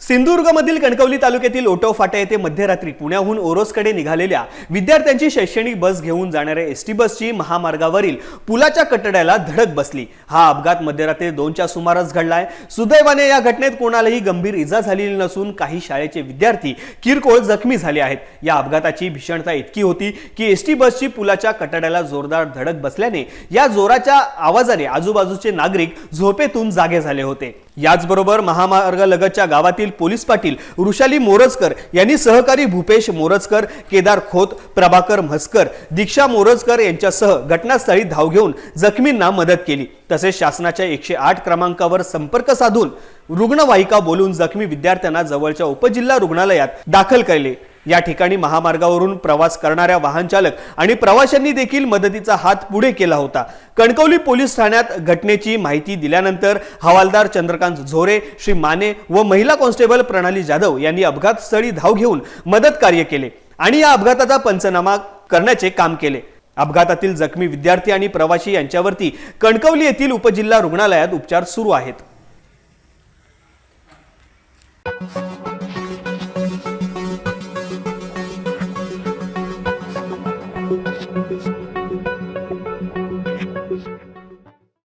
सिंधुदुर्गमधील कणकवली तालुक्यातील ओटो फाटा येथे मध्यरात्री पुण्याहून ओरोसकडे निघालेल्या विद्यार्थ्यांची शैक्षणिक बस घेऊन जाणाऱ्या एस टी बसची महामार्गावरील पुलाच्या कटड्याला धडक बसली. हा अपघात मध्यरात्री दोनच्या सुमारास घडलाय. सुदैवाने या घटनेत कोणालाही गंभीर इजा झालेली नसून काही शाळेचे विद्यार्थी किरकोळ जखमी झाले आहेत. या अपघाताची भीषणता इतकी होती की एस टी बसची पुलाच्या कटड्याला जोरदार धडक बसल्याने या जोराच्या आवाजाने आजूबाजूचे नागरिक झोपेतून जागे झाले होते. याचबरोबर महामार्गालगतच्या गावातील पोलीस पाटील वृषाली मोरजकर यांनी सहकारी भूपेश मोरजकर केदार खोत प्रभाकर म्हसकर दीक्षा मोरजकर यांच्यासह घटनास्थळी धाव घेऊन जखमींना मदत केली. तसेच शासनाच्या एकशे आठ क्रमांकावर संपर्क साधून रुग्णवाहिका बोलून जखमी विद्यार्थ्यांना जवळच्या उपजिल्हा रुग्णालयात दाखल केले. या ठिकाणी महामार्गावरून प्रवास करणाऱ्या वाहन चालक आणि प्रवाशांनी देखील मदतीचा हात पुढे केला होता. कणकवली पोलीस ठाण्यात घटनेची माहिती दिल्यानंतर हवालदार चंद्रकांत झोरे श्री माने व महिला कॉन्स्टेबल प्रणाली जाधव यांनी अपघातस्थळी धाव घेऊन मदत कार्य केले आणि या अपघाताचा पंचनामा करण्याचे काम केले. अपघातातील जखमी विद्यार्थी आणि प्रवासी यांच्यावरती कणकवली येथील उपजिल्हा रुग्णालयात उपचार सुरू आहेत.